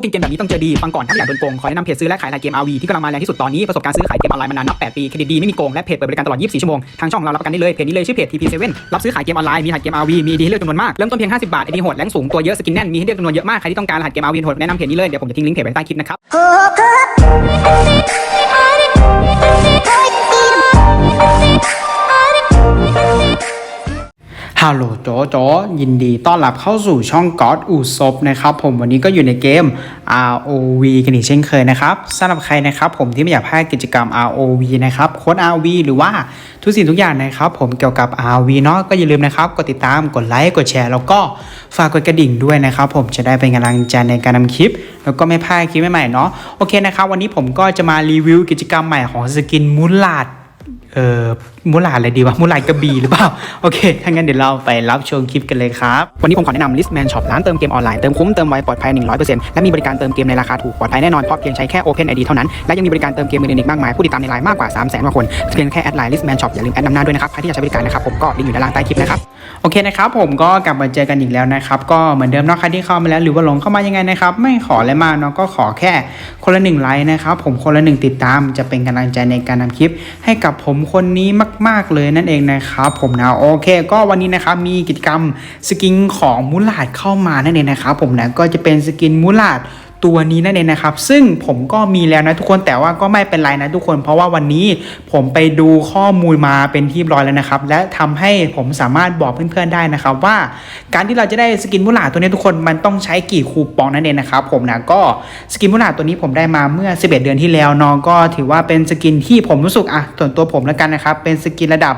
กกินเกมแบบนี้ต้องเจอดีฟังก่อนถ้าไม่อยากโดนโกงขอแนะนำเพจซื้อและขายรายเกม RV ที่กำลังมาแรงที่สุดตอนนี้ประสบการณ์ซื้อขายเกมออนไลน์มานานนับ 8 ปีเครดิตดีไม่มีโกงและเพจเปิดบริการตลอด 24 ชั่วโมงทางช่องเรารับประกันได้เลยเพจนี้เลยชื่อเพจ TP7 รับซื้อขายเกมออนไลน์มีหัดเกม RV มีดีให้เลือกจำนวนมากเริ่มต้นเพียง 50 บาทไอดีโหดแรงสูงตัวเยอะสกินแน่นมีให้เลือกจำนวนเยอะมากใครที่ต้องการรหัสเกม RV โหดแนะนำเพจนี้เลยเดี๋ยวผมจะทิ้งลิงก์เพจไว้ใต้คลิปนะครับ ฮัลโหลโจโจยินดีต้อนรับเข้าสู่ช่อง God อูซบนะครับผมวันนี้ก็อยู่ในเกม ROV กันอีกเช่นเคยนะครับสำหรับใครนะครับผมที่ไม่อยากพลาดกิจกรรม ROV นะครับโค้ด ROV หรือว่าทุกสิ่งทุกอย่างนะครับผมเกี่ยวกับ ROV เนาะก็อย่าลืมนะครับกดติดตามกดไลค์กดแชร์ แล้วก็ฝากกดกระดิ่งด้วยนะครับผมจะได้เป็นกำลังใจในการทำคลิป แล้วก็ไม่พลาดคลิปใหม่ๆเนาะโอเคนะครับวันนี้ผมก็จะมารีวิวกิจกรรมใหม่ของสกินมูลาด เอ่อมูลาอะไรดีวะมูลาดกระบี่หรือเปล่า โอเค ถ้างั้นเดี๋ยวเราไปรับชมคลิปกันเลยครับ วันนี้ผมขอแนะนำ Listman Shop ร้านเติมเกมออนไลน์ เติมคุ้ม เติมไว ปลอดภัย 100%และมีบริการเติมเกมในราคาถูก ปลอดภัยแน่นอน เพราะเพียงใช้แค่ Open ID เท่านั้น และยังมีบริการเติมเกมอื่นๆอีกมากมาย ผู้ติดตามในไลน์มากกว่า 3 0 0 0 0 0กว่าคนเพียงแค่แอดไลน์ Listman Shop อย่าลืมแอดนำหน้าด้วยนะครับใครที่อยากใช้บริการนะครับผมก็ลิงก์อยู่ด้านล่างใต้คลิปนะครับโอเคนะครับผมก็กลับมาเจอกันอีกแล้วนะครับก็เหมือนเดิมนาะใครที่เข้ามาแล้วหรือว่าหลงเข้ามายังไงนะครับไม่ขออะไรมากเนาะก็ขอแค่คนละหนึ่งไลค์นะครับผมคนละหนึ่งติดตามจะเป็นกำลังใจในการทำคลิปให้กับผมคนนี้มาก ๆ เลยนั่นเองนะครับผมนะโอเค ก็วันนี้นะครับมีกิจกรรมสกินของมูลาดเข้ามานั่นเองนะครับผมนะก็จะเป็นสกินมูลาด ตัวนี้นั่นเองนะครับ ซึ่งผมก็มีแล้วนะทุกคนแต่ว่าก็ไม่เป็นไรนะทุกคน เพราะว่าวันนี้ผมไปดูข้อมูลมาเป็นที่ร้อยแล้วนะครับ และทำให้ผมสามารถบอกเพื่อนๆได้นะครับ ว่าการที่เราจะได้สกินมูลาตัวนี้ทุกคนมันต้องใช้กี่คูปองนั่นเองนะครับผมนะก็สกินมูลาตัวนี้ผมได้มาเมื่อ 11 เดือนที่แล้วเนาะก็ถือว่าเป็นสกินที่ผมรู้สึกอะส่วนตัวผมแล้วกันนะครับเป็นสกินระดับ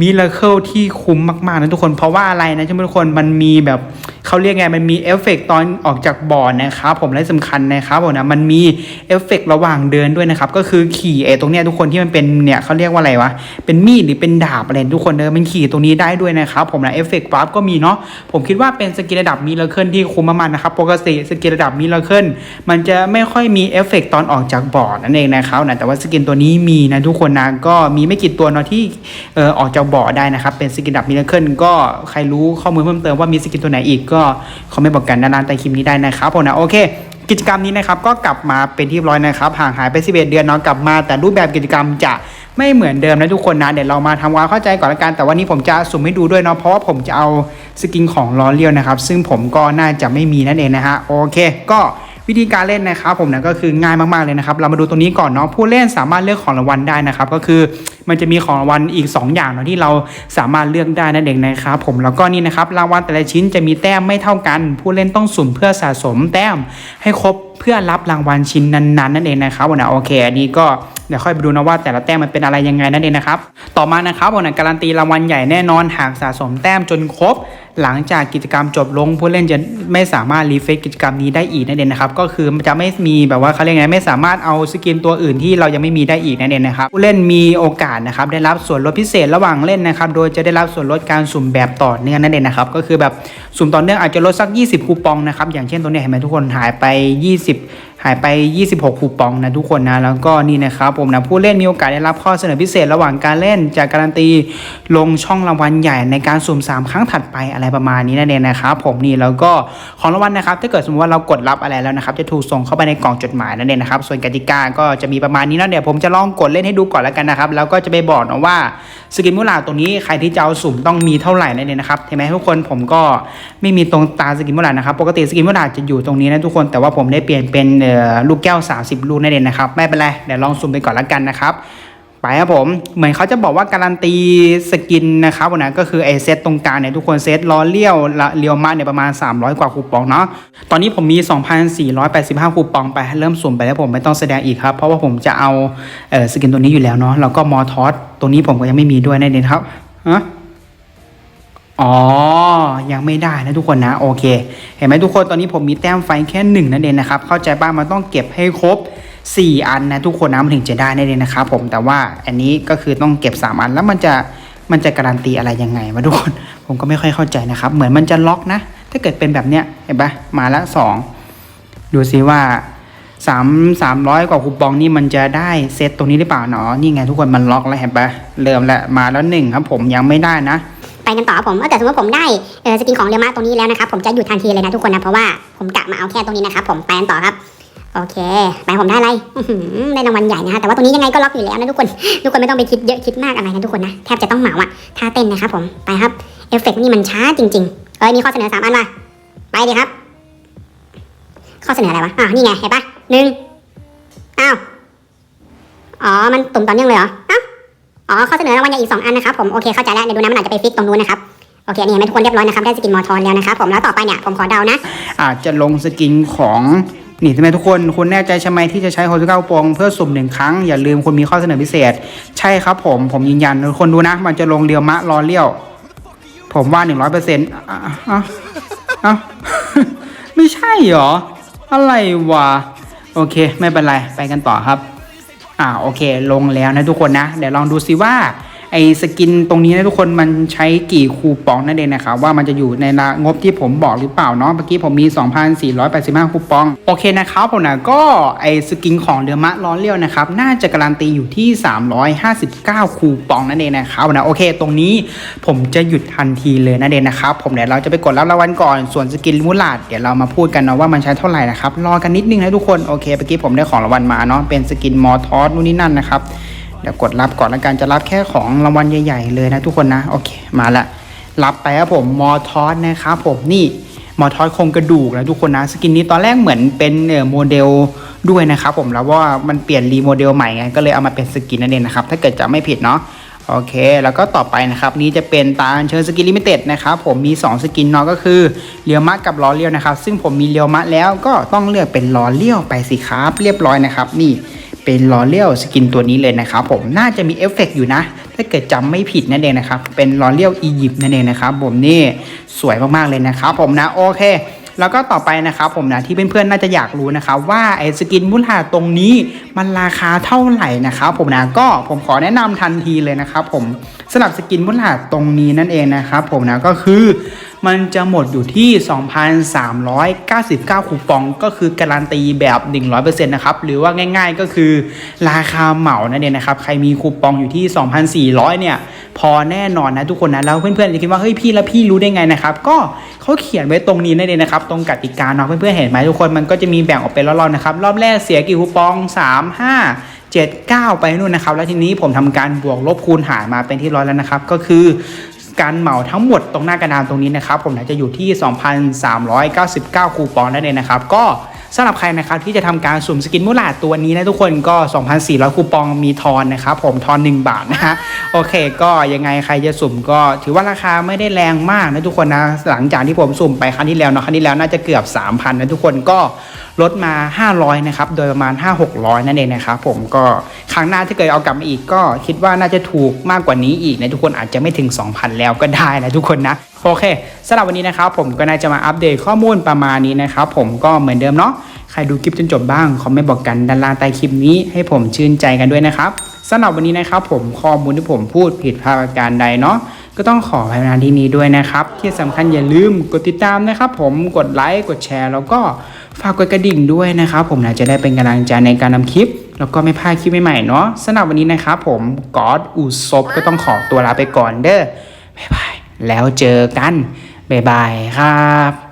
มิราเคิลที่คุ้มมากๆนะทุกคน เพราะว่าอะไรนะทุกคนมันมีแบบเขาเรียกไงมันมีเอฟเฟกต์ตอนออกจากบอร์ดนะครับผมและสำคัญนะครับผมนะมันมีเอฟเฟกต์ระหว่างเดินด้วยนะครับ ก็คือขี่ไอ้ตรงเนี้ยทุกคนที่มันเป็นเนี่ยเขาเรียกว่าอะไรวะ เป็นมีดหรือเป็นดาบอะไรทุกคนเนอะมันขี่ตรงนี้ได้ด้วยนะครับผมนะเอฟเฟกต์วาร์ปก็มีเนาะผมคิดว่าเป็นสกินระดับมิราเคิลที่คุ้มมากๆนะครับปกติสกินระดับมิราเคิลมันจะไม่ค่อยมีเอฟเฟกต์ตอนออกจากบอร์ดนั่นเองนะครับนะแต่ว่าสกินตัวนี้มีนะทุกคนนะก็มีไม่กี่ตัวเนาะที่เออออกจากบอร์ดได้นะครับเป็นสกินระดับมิราเคิลก็ใครรู้ข้อมูลเพิ่มเติมว่ามีสกินตัวไหนอีกก็คอมเมนต์บอกกันด้านล่างใต้คลิปนี้ได้นะครับผมนะโอเค กิจกรรมนี้นะครับก็กลับมาเป็นที่ร้อยนะครับห่างหายไป11เดือนเนาะกลับมา แต่รูปแบบกิจกรรมจะไม่เหมือนเดิมนะทุกคนนะเดี๋ยวเรามาทำความเข้าใจก่อนละกัน แต่วันนี้ผมจะสุ่มให้ดูด้วยเนาะเพราะว่าผมจะเอาสกินของล้อเลียวนะครับซึ่งผมก็น่าจะไม่มีนั่นเองนะฮะโอเค ก็ วิธีการเล่นนะครับผมนะก็คือง่ายมากๆเลยนะครับ เรามาดูตรงนี้ก่อนเนาะผู้เล่นสามารถเลือกของรางวัลได้นะครับ ก็คือมันจะมีของรางวัลอีก 2 อย่างเนาะที่เราสามารถเลือกได้นั่นเองนะครับผมแล้วก็นี่นะครับรางวัลแต่ละชิ้นจะมีแต้มไม่เท่ากัน ผู้เล่นต้องสุ่มเพื่อสะสมแต้มให้ครบเพื่อรับรางวัลชิ้นนั้นๆนั่นเองนะครับผมนะโอเคอันนี้ก็เดี๋ยวค่อยไปดูนะว่าแต่ละแต้มมันเป็นอะไรยังไงนั่นเองนะครับ ต่อมานะครับผมนะการันตีรางวัลใหญ่แน่นอนหากสะสมแต้มจนครบ หลังจากกิจกรรมจบลง ผู้เล่นจะไม่สามารถรีเฟซกิจกรรมนี้ได้อีกนั่นเองนะครับก็คือจะไม่มีแบบว่าเขาเรียกไงไม่สามารถเอาสกินตัวอื่นที่เรายังไม่มีได้อีกนั่นเองนะครับผู้เล่นมีโอกาสนะครับได้รับส่วนลดพิเศษระหว่างเล่นนะครับโดยจะได้รับส่วนลดการสุ่มแบบต่อเนื่องนั่นเองนะครับก็คือแบบสุ่มต่อเนื่องอาจจะลดสัก 20 คูปองนะครับอย่างเช่นตัวเนี้ยเห็นไหมทุกคนหายไป 20หายไป 26 คูปองนะทุกคนนะ แล้วก็นี่นะครับผมนะผู้เล่นมีโอกาสได้รับข้อเสนอพิเศษระหว่างการเล่นจากการันตีลงช่องรางวัลใหญ่ในการสุ่ม3 ครั้งถัดไปอะไรประมาณนี้นั่นเองนะครับผมนี่แล้วก็ของรางวัลนะครับถ้าเกิดสมมติว่าเรากดรับอะไรแล้วนะครับจะถูกส่งเข้าไปในกล่องจดหมายนั่นเองนะครับส่วนกติกาก็จะมีประมาณนี้นะเดี๋ยวผมจะลองกดเล่นให้ดูก่อนแล้วกันนะครับแล้วก็จะไปบอกนะว่าสกินมูลาตรงนี้ใครที่จะเอาสุ่มต้องมีเท่าไหร่นั่นเองนะครับเห็นไหมทุกคนผมก็ไม่มีตรงตาสกินมูลานะครับปกติสกินมูลาจะอยู่ตรงนี้นะทุกคนแต่ว่าผมได้เปลี่ยนเป็นลูกแก้ว 30 ลูกนั่นเองนะครับ ไม่เป็นไร เดี๋ยวลองสุ่มไปก่อนแล้วกันนะครับ ไปครับผม เหมือนเขาจะบอกว่าการันตีสกินนะครับวันนั้นก็คือไอเซตตรงกลางเนี่ยทุกคนเซตล้อเลี้ยวละเลียวมาเนี่ยประมาณ 300 กว่าคูปองเนาะ ตอนนี้ผมมี 2,485 คูปองไป เริ่มสุ่มไปแล้วผมไม่ต้องแสดงอีกครับ เพราะว่าผมจะเอาเออสกินตัวนี้อยู่แล้วเนาะ แล้วก็มอทอสตรงนี้ผมก็ยังไม่มีด้วยนั่นเองครับฮะ อ๋อ ยังไม่ได้นะทุกคนนะ โอเค เห็นไหมทุกคนตอนนี้ผมมีแต้มไฟแค่หนึ่งนั่นเองนะครับ เข้าใจบ้างมันต้องเก็บให้ครบ 4 อันนะทุกคนนะมันถึงจะได้นั่นเองนะครับผมแต่ว่าอันนี้ก็คือต้องเก็บ 3 อันแล้วมันจะมันจะการันตีอะไรยังไงวะทุกคนผมก็ไม่ค่อยเข้าใจนะครับ เหมือนมันจะล็อกนะ ถ้าเกิดเป็นแบบเนี้ยเห็นปะมาแล้วสองดูซิว่าสามสามร้อยกว่าคูปองนี่มันจะได้เซตตรงนี้หรือเปล่าเนาะนี่ไงทุกคนมันล็อกแล้วเห็นปะเริ่มแล้วมาแล้วหนึ่งครับผมยังไม่ได้นะ ไปกันต่อผมถ้าเกิดสมมติผมได้สกินของเรียวมาตรงนี้แล้วนะครับผมจะหยุดทันทีเลยนะทุกคนนะเพราะว่าผมกะมาเอาแค่ตรงนี้นะครับผมไปกันต่อครับโอเคไปผมได้อะไรได้รางวัลใหญ่นะฮะแต่ว่าตัวนี้ยังไงก็ล็อกอยู่แล้วนะทุกคน ทุกคนไม่ต้องไปคิดเยอะคิดมากอะไรนะทุกคนนะแทบจะต้องเหมาอะท่าเต้นนะครับผมไปครับเอฟเฟกต์นี่มันช้าจริงๆเอ้ยมีข้อเสนอสามอันมาไปดีครับ ข้อเสนออะไรวะอ่าวนี่ไงเห็นปะหนึ่งอ้าวอ๋อมันตุ่มตอนื่องเลยเหรอ อ๋อข้อเสนอรางวัลใหญ่อีกสองอันนะครับผมโอเคเข้าใจแล้วเดี๋ยวดูนะมันอาจจะไปฟิกตรงนู้นนะครับโอเคนี่เห็นไหมทุกคนเรียบร้อยนะครับได้สกินมอทอนแล้วนะครับผมแล้วต่อไปเนี่ยผมขอเดานะ อาจจะลงสกินของนี่ใช่ไหมทุกคนคุณแน่ใจใช่ไหมที่จะใช้โฮสเก้าปองเพื่อสุ่มหนึ่งครั้ง อย่าลืมคุณมีข้อเสนอพิเศษ ใช่ครับผมผมยืนยันทุกคนดูนะ มันจะลงเรียวมะรอเลี้ยว ผมว่าหนึ่งร้อยเปอร์เซ็นต์อะอะอะไม่ใช่เหรอ อะไรวะ โอเค ไม่เป็นไร ไปกันต่อครับ อ่าโอเค ลงแล้วนะทุกคนนะ เดี๋ยวลองดูซิว่า ไอสกินตรงนี้นะทุกคนมันใช้กี่คูปองนั่นเองนะครับว่ามันจะอยู่ในงบที่ผมบอกหรือเปล่าเนาะเมื่อกี้ผมมี 2,485 คูปอง โอเคนะครับผมนะก็ไอสกินของเรือมะล้อนเลี้ยวนะครับน่าจะการันตีอยู่ที่ 359 คูปองนั่นเองนะครับนะโอเค ตรงนี้ผมจะหยุดทันทีเลยนั่นเองนะครับผมเดี๋ยวเราจะไปกดรับรางวัลก่อนส่วนสกินมูลาดเดี๋ยวเรามาพูดกันเนาะว่ามันใช้เท่าไหร่นะครับรอกันนิดนึงนะทุกคนโอเคเมื่อกี้ผมได้ของรางวัลมาเนาะเป็นสกินมอทอสนู่นนี่นั่นนะครับ ดี๋ยวกดรับก่อนแล้วกันจะรับแค่ของรางวัลใหญ่ๆเลยนะทุกคนนะโอเคมาละรับไปครับผมมอทอสนะครับผมนี่มอทอสโครงกระดูกนะทุกคนนะสกินนี้ตอนแรกเหมือนเป็นโมเดลด้วยนะครับผมแล้วว่ามันเปลี่ยนรีโมเดลใหม่ไงก็เลยเอามาเป็นสกินนั่นเองนะครับถ้าเกิดจะไม่ผิดเนาะโอเค แล้วก็ต่อไปนะครับ นี้จะเป็นตาเชิญสกินลิมิเต็ดนะครับผมมี 2 สกินเนาะก็คือเลียวมะกับล้อเลี้ยวนะครับ ซึ่งผมมีเลียวมะแล้วก็ต้องเลือกเป็นล้อเลี้ยวไปสิครับ เรียบร้อยนะครับ นี่ เป็นลอเลียวสกินตัวนี้เลยนะครับผมน่าจะมีเอฟเฟกต์อยู่นะ ถ้าเกิดจำไม่ผิดนั่นเองนะครับ เป็นลอเลียวอียิปต์นั่นเองนะครับผมนี่สวยมากๆเลยนะครับผมนะโอเคแล้วก็ต่อไปนะครับผมนะที่เพื่อนๆน่าจะอยากรู้นะครับว่าไอ้สกินมุลาตรงนี้ มันราคาเท่าไหร่นะครับผมนะก็ผมขอแนะนำทันทีเลยนะครับผมสำหรับสกินมุลาตรงนี้นั่นเองนะครับผมนะก็คือมันจะหมดอยู่ที่ 2,399 คูปอง ก็คือการันตีแบบ 100%นะครับหรือว่าง่าย ๆ ก็คือราคาเหมานั่นเองนะครับใครมีคูปองอยู่ที่ 2,400 เนี่ยพอแน่นอนนะทุกคนนะแล้วเพื่อนๆจะคิดว่าเฮ้ยพี่แล้วพี่รู้ได้ไงนะครับก็เขาเขียนไว้ตรงนี้นั่นเองนะครับตรงกติกาเนาะเพื่อนๆเห็นไหมทุกคนมันก็จะมีแบ่งออกเป็นรอบๆนะครับรอบแรกเสียกี่คูปอง 3 5 7 9 ไปนู่นนะครับ แล้วทีนี้ผมทำการบวกลบคูณหารมาเป็นที่ร้อยแล้วนะครับ ก็คือการเหมาทั้งหมดตรงหน้ากระดานตรงนี้นะครับ ผมนะจะอยู่ที่ 2,399 คูปองนั่นเองนะครับ ก็สำหรับใครนะครับที่จะทำการสุ่มสกินมูลาตัวนี้นะทุกคนก็ 2,400 คูปองมีทอนนะครับผมทอน 1 บาทนะฮะโอเค ก็ยังไงใครจะสุ่มก็ถือว่าราคาไม่ได้แรงมากนะทุกคนนะหลังจากที่ผมสุ่มไปครั้งที่แล้วเนาะครั้งที่แล้วน่าจะเกือบ 3,000 นะทุกคนก็ ลดมา 500 นะครับ โดยประมาณ 5-600 นั่นเองนะครับผมก็ครั้งหน้าถ้าเกิดเอากลับมาอีกก็คิดว่าน่าจะถูกมากกว่านี้อีกนะทุกคนอาจจะไม่ถึง 2,000 แล้วก็ได้นะทุกคนนะ โอเคสำหรับวันนี้นะครับผมก็น่าจะมาอัปเดตข้อมูลประมาณนี้นะครับผมก็เหมือนเดิมเนาะใครดูคลิปจนจบบ้างคอมเมนต์บอกกันด้านล่างใต้คลิปนี้ให้ผมชื่นใจกันด้วยนะครับสำหรับวันนี้นะครับผมข้อมูลที่ผมพูดผิดพลาดประการใดเนาะก็ต้องขอพนาที่นี้ด้วยนะครับ ที่สำคัญอย่าลืมกดติดตามนะครับผมกดไลค์กดแชร์แล้วก็ ฝากกดกระดิ่งด้วยนะครับผมนะจะได้เป็นกำลังใจในการนำคลิป แล้วก็ไม่พลาดคลิปใหม่ๆเนาะสำหรับวันนี้นะครับผมกอดอุซบก็ต้องขอตัวลาไปก่อนเด้อบ๊ายบายแล้วเจอกันบ๊ายบายครับ